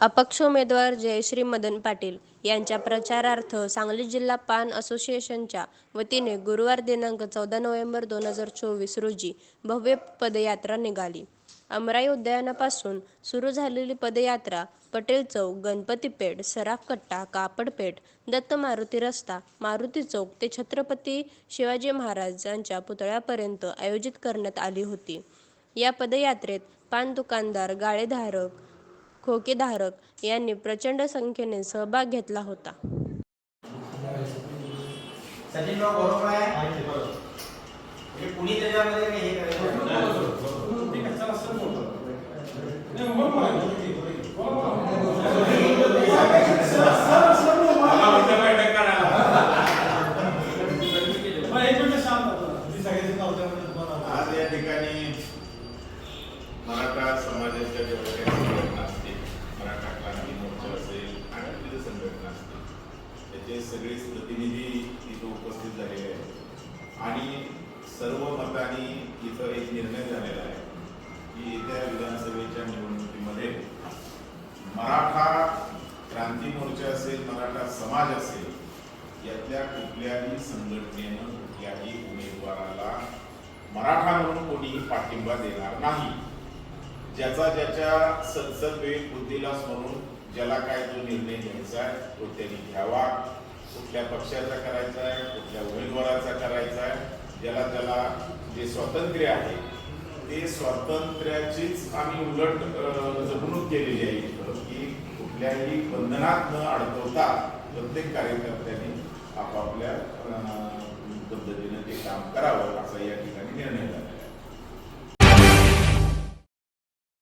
अपक्ष उमेदवार जयश्री मदन पाटील यांच्या प्रचारार्थ सांगली जिल्हा पान असोसिएशनच्या वतीने गुरुवार दिनांक चौदा नोव्हेंबर दोन हजार चोवीस रोजी भव्य पदयात्रा निघाली. अमराई उद्यानापासून सुरू झालेली पदयात्रा पटेल चौक, गणपतीपेठ सराफ कट्टा, दत्त मारुती रस्ता, मारुती चौक ते छत्रपती शिवाजी महाराजांच्या पुतळ्यापर्यंत आयोजित करण्यात आली होती. या पदयात्रेत पान दुकानदार, गाळेधारक, खोकेधारक यांनी प्रचंड संख्येने सहभाग घेतला होता. म्हणजे हे आज या ठिकाणी मराठा समाजाच्या त्याचे सगळेच प्रतिनिधी इथं उपस्थित झालेले आहेत. आणि सर्व मतांनी इथं एक निर्णय झालेला आहे की येत्या विधानसभेच्या निवडणुकीमध्ये मराठा क्रांती मोर्चा असेल मराठा समाज असेल यातल्या कुठल्याही संघटनेनं कुठल्याही उमेदवाराला मराठा म्हणून कोणीही पाठिंबा देणार नाही. ज्याचा ज्याच्या सत्सद्विवेक बुद्धीला स्मरून ज्याला काय जो निर्णय घ्यायचा आहे तो त्यांनी घ्यावा. कुठल्या पक्षाचा करायचा आहे कुठल्या उमेदवाराचा करायचा आहे ज्याला त्याला जे स्वातंत्र्य आहे ते स्वातंत्र्याचीच आम्ही उलट जपणूक केलेली आहे. इथं की कुठल्याही बंधनात न अडकवता प्रत्येक कार्यकर्त्यांनी आपापल्या पद्धतीने ते काम करावं असा या ठिकाणी निर्णय मिळतो